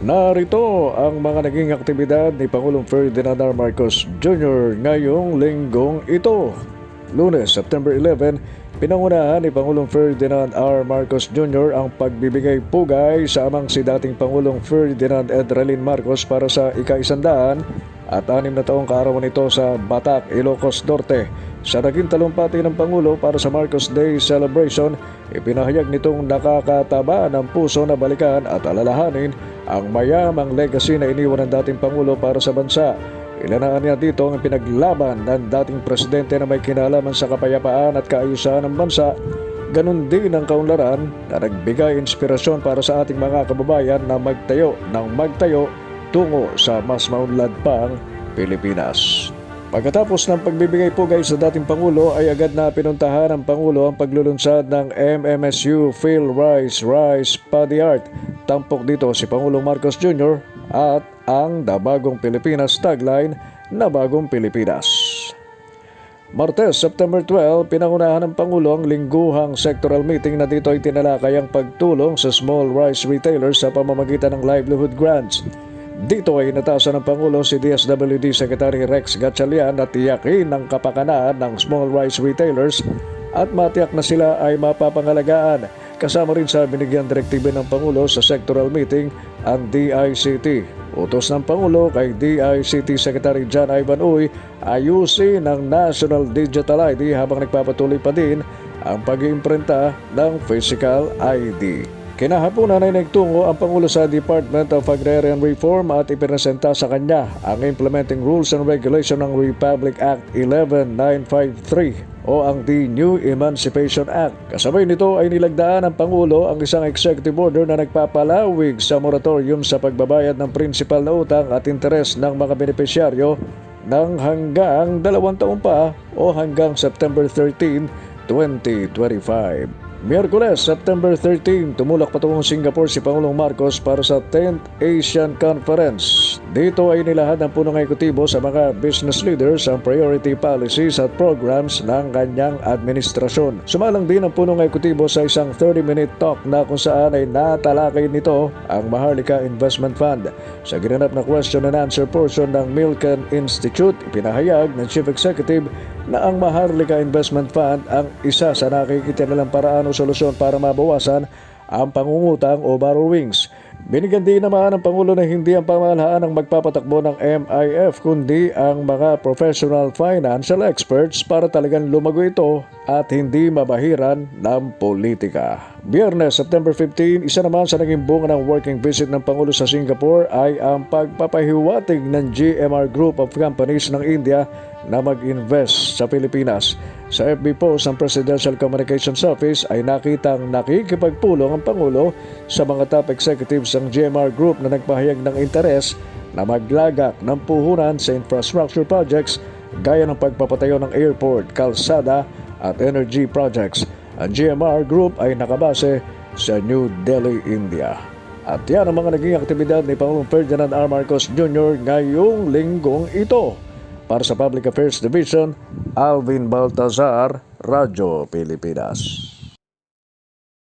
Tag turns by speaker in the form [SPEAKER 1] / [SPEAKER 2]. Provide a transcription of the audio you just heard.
[SPEAKER 1] Narito ang mga naging aktibidad ni Pangulong Ferdinand R. Marcos Jr. ngayong linggong ito. Lunes, September 11, pinangunahan ni Pangulong Ferdinand R. Marcos Jr. ang pagbibigay pugay sa amang si dating Pangulong Ferdinand Edralin Marcos para sa ika-isandaan at anim na taong kaarawan nito sa Batak, Ilocos Norte. Sa naging talumpati ng Pangulo para sa Marcos Day celebration, ipinahayag nitong nakakataba ng puso na balikan at alalahanin ang mayamang legacy na iniwan ng dating Pangulo para sa bansa. Ilanaan niya dito ang pinaglaban ng dating presidente na may kinalaman sa kapayapaan at kaayusan ng bansa Ganon din ang kaunlaran na nagbigay inspirasyon para sa ating mga kababayan na magtayo ng magtayo tungo sa mas maunlad pang Pilipinas. Pagkatapos ng pagbibigay pugay sa dating Pangulo ay agad na pinuntahan ng Pangulo ang paglulunsad ng MMSU Phil Rice Rice Paddy Art. Tampok dito si Pangulong Marcos Jr. at ang The Bagong Pilipinas tagline na Bagong Pilipinas. Martes, September 12, pinangunahan ng Pangulo ang lingguhang sectoral meeting na dito ay tinalakay ang pagtulong sa small rice retailers sa pamamagitan ng livelihood grants. Dito ay natasan ng Pangulo si DSWD Secretary Rex Gatchalian na tiyakin ang kapakanaan ng small rice retailers at matiyak na sila ay mapapangalagaan. Kasama rin sa binigyan direktiba ng Pangulo sa sectoral meeting ang DICT. Utos ng Pangulo kay DICT Secretary John Ivan Uy ayusin ang National Digital ID habang nagpapatuloy pa din ang pag-iimprenta ng physical ID. Kinahaponan ay nagtungo ang Pangulo sa Department of Agrarian Reform at ipinesenta sa kanya ang Implementing Rules and Regulation ng Republic Act 11953 o ang The New Emancipation Act. Kasabay nito ay nilagdaan ng Pangulo ang isang executive order na nagpapalawig sa moratorium sa pagbabayad ng principal na utang at interes ng mga benepisyaryo ng hanggang dalawang taon pa o hanggang September 13, 2025. Miyerkules, September 13, tumulak patungong Singapore si Pangulong Marcos para sa 10th Asian Conference. Dito ay nilahad ng punong ekutibo sa mga business leaders ang priority policies at programs ng kanyang administrasyon. Sumalang din ang punong ekutibo sa isang 30-minute talk na kung saan ay natalakay nito ang Maharlika Investment Fund. Sa ginanap na question and answer portion ng Milken Institute, ipinahayag ng Chief Executive na ang Maharlika Investment Fund ang isa sa nakikitinalang paraan o solusyon para mabawasan ang pangungutang o borrowings. Binigyan din naman ng Pangulo na hindi ang pamahalaan ang magpapatakbo ng MIF kundi ang mga professional financial experts para talagang lumago ito at hindi mabahiran ng politika. Biyernes, September 15, isa naman sa naging bunga ng working visit ng Pangulo sa Singapore ay ang pagpapahiwatig ng GMR Group of Companies ng India na mag-invest sa Pilipinas. Sa FB post ng Presidential Communications Office ay nakitang nakikipagpulong ang Pangulo sa mga top executives ng GMR Group na nagpahayag ng interes na maglagak ng puhunan sa infrastructure projects gaya ng pagpapatayo ng airport, kalsada at energy projects. Ang GMR Group ay nakabase sa New Delhi, India. At yan ang mga naging aktibidad ni Pangulong Ferdinand R. Marcos Jr. ngayong linggong ito. Para sa Public Affairs Division, Alvin Baltazar, Radyo Pilipinas.